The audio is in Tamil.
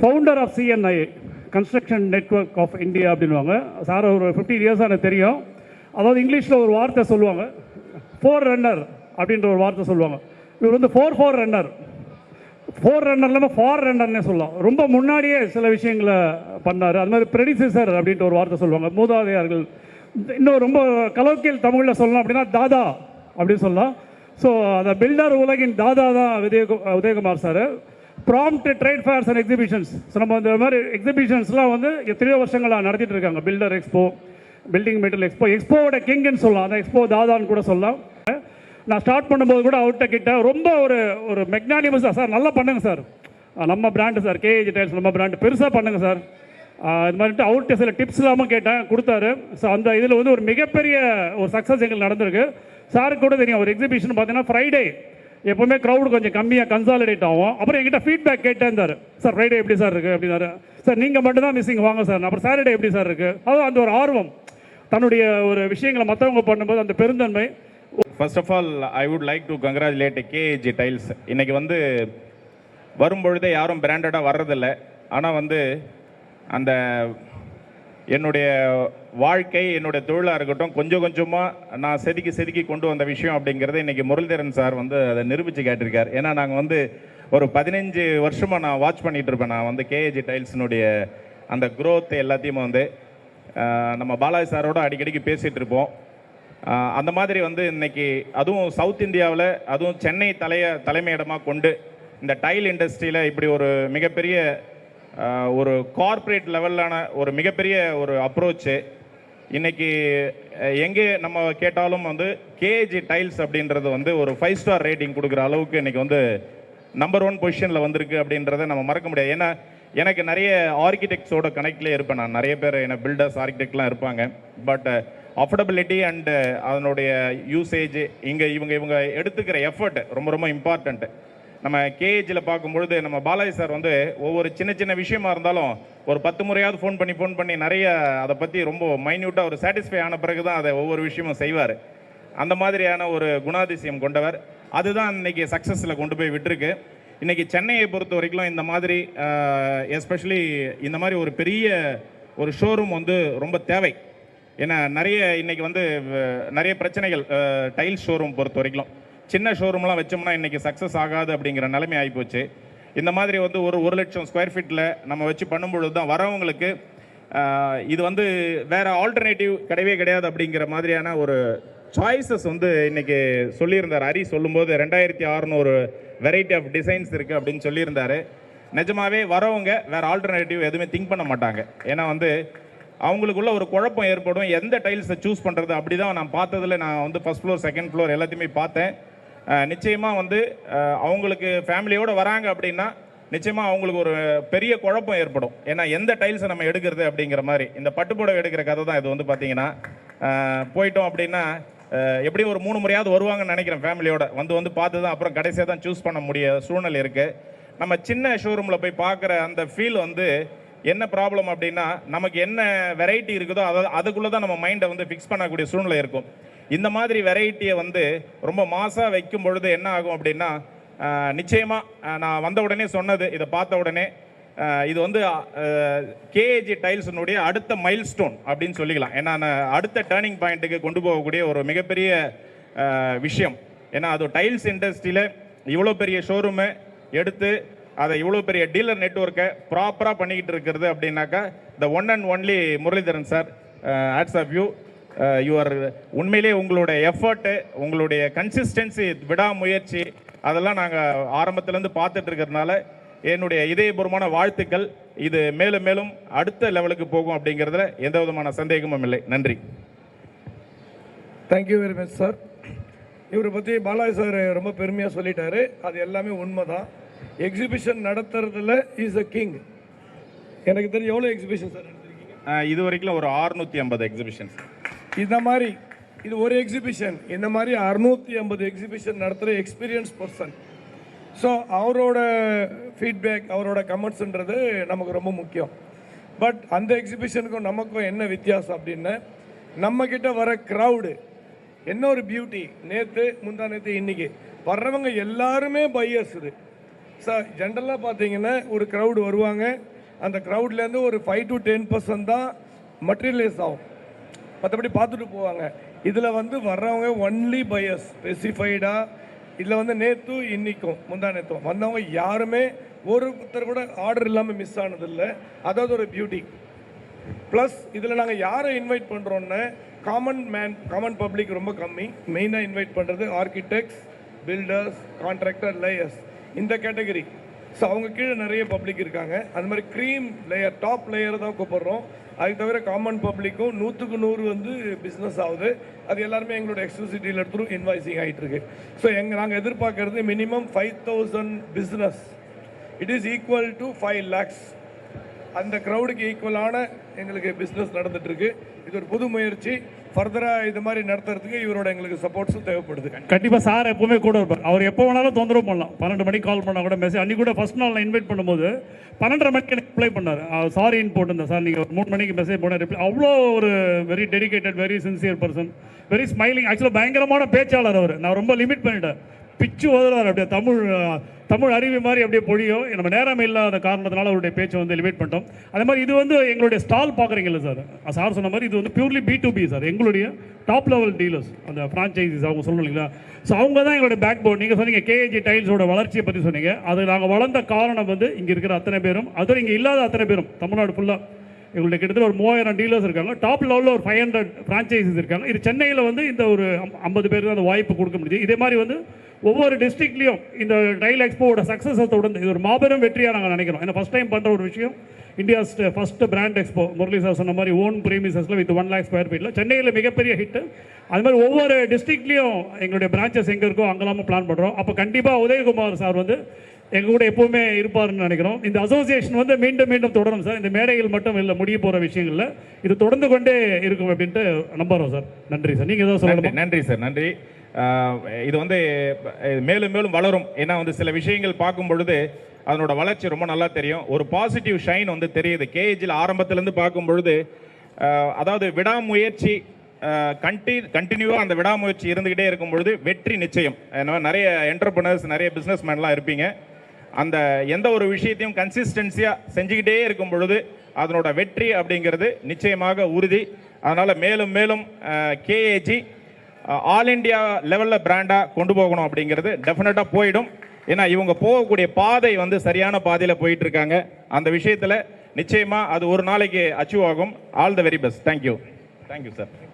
Founder of CNI construction network of India அப்படின்வாங்க சார் ஒரு ஃபிஃப்டீன் இயர்ஸாக எனக்கு தெரியும். அதாவது இங்கிலீஷில் ஒரு வார்த்தை சொல்லுவாங்க. ஃபோர் ரன்னர் அப்படின்ற ஒரு வார்த்தை சொல்லுவாங்க. இவர் வந்து four forerunner forerunner இல்லாமல் ஃபார் ரன்னர்னே சொல்லலாம். ரொம்ப முன்னாடியே சில விஷயங்களை பண்ணார். அது மாதிரி ப்ரெடிசர் அப்படின்ற ஒரு வார்த்தை சொல்லுவாங்க. மூதாதையார்கள். இன்னும் ரொம்ப கலோக்கியல் தமிழில் சொல்லலாம் அப்படின்னா தாதா அப்படின்னு சொல்லலாம். ஸோ அந்த பில்டர் உலகின் தாதா தான் Vijaya Udayakumar sir. Prompt trade fairs and exhibitions so நம்ம இந்த மாதிரி எக்ஸிபிஷன்ஸ்லாம் வந்து எத்தனையோ வருஷங்களாக நடத்திட்டு இருக்காங்க. Builder expo building material expo எக்ஸ்போவோட கிங்னு சொல்லலாம். அந்த எக்ஸ்போ தாதான்னு கூட சொல்லலாம். நான் ஸ்டார்ட் பண்ணும்போது கூட அவர்கிட்ட கிட்ட ரொம்ப ஒரு ஒரு மெக்னானிமஸ் சார் நல்லா பண்ணுங்க சார். நம்ம பிராண்டு சார். கேஏஜி டைல்ஸ் நம்ம பிராண்டு பெருசாக பண்ணுங்க சார். இது மாதிரிட்டு அவர்கிட்ட சில டிப்ஸ் இல்லாமல் கேட்டேன் கொடுத்தாரு. ஸோ அந்த இதில் வந்து ஒரு மிகப்பெரிய ஒரு சக்ஸஸ் எங்களுக்கு நடந்திருக்கு. சாருக்கு கூட தெரியும் ஒரு எக்ஸிபிஷன் பார்த்தீங்கன்னா ஃப்ரைடே எப்பவுமே க்ரௌடு கொஞ்சம் கம்மியாக கன்சாலிடேட் ஆகும். அப்புறம் எங்கிட்ட ஃபீட்பேக் கேட்டே இருந்தார். சார் ஃப்ரைடே எப்படி சார் இருக்குது அப்படின்னாரு. சார் நீங்கள் மட்டும் தான் மிஸ்ஸிங் வாங்க சார் அப்புறம் சாட்டர்டே எப்படி சார் இருக்குது அதுவும் அந்த ஒரு ஆர்வம். தன்னுடைய ஒரு விஷயங்களை மற்றவங்க பண்ணும்போது அந்த பெருந்தன்மை. First of all I would like to congratulate KG tiles இன்னைக்கு வந்து வரும்பொழுதே யாரும் பிராண்டடாக வர்றதில்லை. ஆனால் வந்து அந்த என்னுடைய வாழ்க்கை என்னுடைய தொழிலாக இருக்கட்டும் கொஞ்சம் கொஞ்சமாக நான் செதுக்கி செதுக்கி கொண்டு வந்த விஷயம் அப்படிங்கிறத இன்றைக்கி முரளிதரன் சார் வந்து அதை நிரூபித்து கேட்டிருக்கார் ஏன்னா நாங்கள் வந்து ஒரு பதினஞ்சு வருஷமாக நான் வாட்ச் பண்ணிகிட்டு இருப்பேன். நான் வந்து கேஏஜி டைல்ஸினுடைய அந்த க்ரோத் எல்லாத்தையும் வந்து நம்ம பாலாஜி சாரோட அடிக்கடிக்கு பேசிகிட்டு இருப்போம். அந்த மாதிரி வந்து இன்னைக்கு அதுவும் சவுத் இந்தியாவில் அதுவும் சென்னை தலைய தலைமையிடமாக கொண்டு இந்த டைல் இண்டஸ்ட்ரியில் இப்படி ஒரு மிகப்பெரிய ஒரு கார்ப்பரேட் லெவலான ஒரு மிகப்பெரிய ஒரு அப்ரோச்சு இன்னைக்கு எங்கே நம்ம கேட்டாலும் வந்து கேஜி டைல்ஸ் அப்படின்றது வந்து ஒரு ஃபைவ் ஸ்டார் ரேட்டிங் கொடுக்குற அளவுக்கு இன்னைக்கு வந்து நம்பர் ஒன் பொசிஷனில் வந்திருக்கு அப்படின்றத நம்ம மறக்க முடியாது. ஏன்னா எனக்கு நிறைய ஆர்கிடெக்ட்ஸோட கனெக்ட்லேயே இருப்பேன் நான். நிறைய பேர் என்ன பில்டர்ஸ் ஆர்கிடெக்ட்லாம் இருப்பாங்க. பட் அஃபோர்டபிலிட்டி அண்டு அதனுடைய யூசேஜ் இங்கே இவங்க இவங்க எடுத்துக்கிற எஃபர்ட் ரொம்ப ரொம்ப இம்பார்ட்டண்ட்டு நம்ம கேஏஜில் பார்க்கும்பொழுது நம்ம பாலாஜி சார் வந்து ஒவ்வொரு சின்ன சின்ன விஷயமா இருந்தாலும் ஒரு பத்து முறையாவது ஃபோன் பண்ணி ஃபோன் பண்ணி நிறைய அதை பற்றி ரொம்ப மைன்யூட்டாக ஒரு சாட்டிஸ்ஃபை ஆன பிறகு தான் அதை ஒவ்வொரு விஷயமும் செய்வார். அந்த மாதிரியான ஒரு குணாதிசயம் கொண்டவர். அதுதான் இன்னைக்கு சக்ஸஸில் கொண்டு போய் விட்டுருக்கு. இன்னைக்கு சென்னையை பொறுத்த வரைக்கும் இந்த மாதிரி எஸ்பெஷலி இந்த மாதிரி ஒரு பெரிய ஒரு ஷோரூம் வந்து ரொம்ப தேவை. ஏன்னா நிறைய இன்னைக்கு வந்து நிறைய பிரச்சனைகள் டைல்ஸ் ஷோரூம் பொறுத்த வரைக்கும். சின்ன ஷோரூம்லாம் வச்சோம்னா இன்றைக்கி சக்ஸஸ் ஆகாது அப்படிங்கிற நிலைமை ஆகிப்போச்சு இந்த மாதிரி வந்து ஒரு ஒரு லட்சம் ஸ்கொயர் ஃபீட்டில் நம்ம வச்சு பண்ணும்பொழுது தான் வரவங்களுக்கு இது வந்து வேறு ஆல்டர்னேட்டிவ் கிடையவே கிடையாது அப்படிங்கிற மாதிரியான ஒரு சாய்ஸஸ் வந்து இன்றைக்கி சொல்லியிருந்தார். ஹரி சொல்லும்போது ரெண்டாயிரத்தி அறுநூறு வெரைட்டி ஆஃப் டிசைன்ஸ் இருக்குது அப்படின்னு சொல்லியிருந்தாரு. நிஜமாவே வரவங்க வேறு ஆல்டர்னேட்டிவ் எதுவுமே திங்க் பண்ண மாட்டாங்க. ஏன்னா வந்து அவங்களுக்குள்ள ஒரு குழப்பம் ஏற்படும். எந்த டைல்ஸை சூஸ் பண்ணுறது அப்படி தான் நான் பார்த்ததில் நான் வந்து ஃபஸ்ட் ஃப்ளோர் செகண்ட் ஃப்ளோர் எல்லாத்தையுமே பார்த்தேன். நிச்சயமாக வந்து அவங்களுக்கு ஃபேமிலியோடு வராங்க அப்படின்னா நிச்சயமாக அவங்களுக்கு ஒரு பெரிய குழப்பம் ஏற்படும். ஏன்னா எந்த டைல்ஸை நம்ம எடுக்கிறது அப்படிங்கிற மாதிரி. இந்த பட்டுப்புடவை எடுக்கிற கதை தான் இது வந்து பார்த்தீங்கன்னா போயிட்டோம் அப்படின்னா எப்படியும் ஒரு மூணு முறையாவது வருவாங்கன்னு நினைக்கிறேன் ஃபேமிலியோட வந்து வந்து பார்த்து தான் அப்புறம் கடைசியாக தான் சூஸ் பண்ண முடிய சூழ்நிலை இருக்குது நம்ம சின்ன ஷோரூமில் போய் பார்க்குற அந்த ஃபீல் வந்து என்ன ப்ராப்ளம் அப்படின்னா நமக்கு என்ன வெரைட்டி இருக்குதோ அதை அதுக்குள்ளே தான் நம்ம மைண்டை வந்து ஃபிக்ஸ் பண்ணக்கூடிய சூழ்நிலை இருக்கும். இந்த மாதிரி வெரைட்டியை வந்து ரொம்ப மாசாக வைக்கும் பொழுது என்ன ஆகும் அப்படின்னா நிச்சயமாக நான் வந்த உடனே சொன்னது இதை பார்த்த உடனே இது வந்து கேஏஜி டைல்ஸினுடைய அடுத்த மைல் ஸ்டோன் அப்படின்னு சொல்லிக்கலாம். ஏன்னா அடுத்த டேர்னிங் பாயிண்ட்டுக்கு கொண்டு போகக்கூடிய ஒரு மிகப்பெரிய விஷயம். ஏன்னா அது டைல்ஸ் இண்டஸ்ட்ரியில் இவ்வளோ பெரிய ஷோரூமை எடுத்து அதை இவ்வளோ பெரிய டீலர் நெட்ஒர்க்கை ப்ராப்பராக பண்ணிக்கிட்டு இருக்கிறது அப்படின்னாக்கா the one and only Muralidharan sir hats off you your உண்மையிலே உங்களுடைய எஃபர்ட்டு உங்களுடைய கன்சிஸ்டன்சி விடாமுயற்சி அதெல்லாம் நாங்கள் ஆரம்பத்துலேருந்து பார்த்துட்டு இருக்கிறதுனால என்னுடைய இதயபூர்வமான வாழ்த்துக்கள். இது மேலும் மேலும் அடுத்த லெவலுக்கு போகும் அப்படிங்கிறதுல எந்த விதமான சந்தேகமும் இல்லை. நன்றி. தேங்க்யூ வெரி மச் சார் இவரை பற்றி பாலாஜி சார் ரொம்ப பெருமையாக சொல்லிட்டாரு. அது எல்லாமே உண்மைதான். எக்ஸிபிஷன் நடத்துறதுல இஸ் அ கிங் எனக்கு தெரிஞ்சு எவ்வளோ எக்ஸிபிஷன் சார் இது வரைக்கும் ஒரு 650 ஐம்பது எக்ஸிபிஷன்ஸ் இந்த மாதிரி இது ஒரு எக்ஸிபிஷன் இந்த மாதிரி அறுநூத்தி ஐம்பது எக்ஸிபிஷன் நடத்துகிற எக்ஸ்பீரியன்ஸ் பர்சன் ஸோ அவரோட ஃபீட்பேக் அவரோட கமெண்ட்ஸுன்றது நமக்கு ரொம்ப முக்கியம். பட் அந்த எக்ஸிபிஷனுக்கும் நமக்கும் என்ன வித்தியாசம் அப்படின்னா நம்மக்கிட்ட வர க்ரௌடு என்ன ஒரு பியூட்டி நேற்று முந்தா நேற்று இன்னைக்கு. வர்றவங்க எல்லாருமே பையர்ஸ் இது. சார் ஜென்ரலாக பார்த்தீங்கன்னா ஒரு க்ரௌடு வருவாங்க. அந்த க்ரௌட்லேருந்து ஒரு ஃபைவ் டு டென் பர்சன்ட் தான் மெட்டீரியலைஸ் ஆகும். மற்றபடி பார்த்துட்டு போவாங்க. இதில் வந்து வர்றவங்க ஒன்லி பயஸ் ஸ்பெசிஃபைடாக இதில் வந்து நேற்று இன்னிக்கும் முந்தா நேற்றும் வந்தவங்க யாருமே ஒருத்தர் கூட ஆர்டர் இல்லாமல் மிஸ் ஆனதில்லை. அதாவது ஒரு பியூட்டி ப்ளஸ் இதில் நாங்கள் யாரை இன்வைட் பண்ணுறோன்னு காமன் மேன் காமன் பப்ளிக் ரொம்ப கம்மி. மெயினாக இன்வைட் பண்ணுறது ஆர்கிடெக்ட்ஸ் பில்டர்ஸ் கான்ட்ராக்டர் லேயர்ஸ் இந்த கேட்டகரி ஸோ அவங்க கீழே நிறைய பப்ளிக் இருக்காங்க. அது மாதிரி க்ரீம் லேயர் டாப் லேயர் தான் கூப்பிட்றோம். அதுக்கு தவிர காமன் பப்ளிக்கும் நூற்றுக்கு நூறு வந்து பிஸ்னஸ் ஆகுது. அது எல்லாருமே எங்களோட எக்ஸ்க்ளூசிட்டியில் எடுத்துரும் த்ரூ இன்வாய்சிங் ஆகிட்டு இருக்கு ஸோ எங்கள் நாங்கள் எதிர்பார்க்கறது minimum five thousand business it is equal to five lakhs அந்த க்ரௌடுக்கு ஈக்குவலான எங்களுக்கு பிஸ்னஸ் நடந்துட்டு இருக்கு இது ஒரு புது முயற்சி. ஃபர்தராக இது மாதிரி நடத்துறதுக்கு இவரோட எங்களுக்கு சப்போர்ட்ஸும் தேவைப்படுது. கண்டிப்பாக சார் எப்பவுமே கூட இருப்பார். அவர் எப்போ வேணாலும் தொந்தரவு பண்ணலாம். பன்னெண்டு மணிக்கு கால் பண்ணால் கூட மெசேஜ் அன்றைக்கி கூட ஃபர்ஸ்ட் நாள் நான் இன்வைட் பண்ணும்போது பன்னெண்டரை மணிக்கு எனக்கு ரிப்ளை பண்ணார். சாரின்னு போட்டிருந்தேன் சார். நீங்கள் மூணு மணிக்கு மெசேஜ் போன ரிப்ளை அவ்வளோ ஒரு very dedicated very sincere person very smiling ஆக்சுவலாக பயங்கரமான பேச்சாளர் அவர். நான் ரொம்ப லிமிட் பண்ணிட்டேன். பிச்சு உதறாரு அப்படியே தமிழ் தமிழ் அறிவு மாதிரி அப்படியே பொழியும். நம்ம நேரம் இல்லாத காரணத்தினால அவருடைய பேச்சை வந்து எலிவேட் பண்ணிட்டோம். அதே மாதிரி இது வந்து எங்களுடைய ஸ்டால் பார்க்குறீங்கல்ல சார் சார் சொன்ன மாதிரி இது வந்து purely B to B sir எங்களுடைய டாப் லெவல் டீலர்ஸ் அந்த ஃப்ரான்ச்சைசிஸ் அவங்க சொல்லணும் இல்லைங்களா? ஸோ அவங்க தான் எங்களுடைய பேக் போன் நீங்கள் சொன்னீங்க கேஏஜி டைல்ஸோட வளர்ச்சியை பற்றி சொன்னீங்க. அது நாங்கள் வளர்ந்த காரணம் வந்து இங்கே இருக்கிற அத்தனை பேரும் அதுவும் இங்கே இல்லாத அத்தனை பேரும் தமிழ்நாடு ஃபுல்லாக எங்களுடைய கிட்டத்தட்ட ஒரு மூவாயிரம் டீலர்ஸ் இருக்காங்க. டாப் லெவலில் ஒரு ஃபைவ் ஹண்ட்ரட் ஃப்ரான்ச்சைசிஸ் இருக்காங்க. இது சென்னையில் வந்து இந்த ஒரு ஐம்பது பேருக்கு அந்த வாய்ப்பு கொடுக்க முடியுது. இதே மாதிரி வந்து ஒவ்வொரு டிஸ்ட்ரிக்ட்லையும் இந்த டைல் எக்ஸ்போவோட சக்ஸஸை தொடர்ந்து இது ஒரு மாபெரும் வெற்றியாக நாங்கள் நினைக்கிறோம். ஏன்னா ஃபஸ்ட் டைம் பண்ணுற ஒரு விஷயம் India's first brand expo Murali sir சொன்ன மாதிரி ஓன் ப்ரீமிசஸில் வித் ஒன் லேக் ஸ்கொயர் ஃபீட்டில் சென்னையில் மிகப்பெரிய ஹிட் அது மாதிரி ஒவ்வொரு டிஸ்ட்ரிக்ட்லையும் எங்களுடைய பிரான்ச்சஸ் எங்கே இருக்கோ அங்கெல்லாமும் பிளான் பண்ணுறோம் அப்போ கண்டிப்பாக உதயகுமார் சார் வந்து எங்க கூட எப்பவுமே இருப்பாருன்னு நினைக்கிறோம். இந்த அசோசியேஷன் வந்து மீண்டும் மீண்டும் தொடரும் சார் இந்த மேடைகள் மட்டும் இல்லை முடிய போற விஷயங்கள்ல இது தொடர்ந்து கொண்டே இருக்கும் அப்படின்ட்டு நம்புறோம் சார் நன்றி சார் நீங்க ஏதாவது நன்றி நன்றி சார் நன்றி. இது வந்து மேலும் மேலும் வளரும். ஏன்னா வந்து சில விஷயங்கள் பார்க்கும் பொழுது அதனோட வளர்ச்சி ரொம்ப நல்லா தெரியும். ஒரு பாசிட்டிவ் ஷைன் வந்து தெரியுது. கேஏஜில் ஆரம்பத்திலேருந்து பார்க்கும் பொழுது அதாவது விடாமுயற்சி கண்டி கண்டினியூவாக அந்த விடாமுயற்சி இருந்துக்கிட்டே இருக்கும் பொழுது வெற்றி நிச்சயம். ஏன்னா நிறைய என்டர்பிரினர்ஸ் நிறைய பிஸ்னஸ் மேன்லாம் இருப்பீங்க. அந்த எந்த ஒரு விஷயத்தையும் கன்சிஸ்டன்சியாக செஞ்சுக்கிட்டே இருக்கும் பொழுது அதனோட வெற்றி அப்படிங்கிறது நிச்சயமாக உறுதி. அதனால் மேலும் மேலும் கேஏஜி ஆல் இண்டியா லெவலில் பிராண்டாக கொண்டு போகணும் அப்படிங்கிறது டெஃபினட்டாக போயிடும். ஏன்னா இவங்க போகக்கூடிய பாதை வந்து சரியான பாதையில் போயிட்டு இருக்காங்க அந்த விஷயத்தில் நிச்சயமாக அது ஒரு நாளைக்கு அச்சீவ் ஆகும். All the very best thank you thank you sir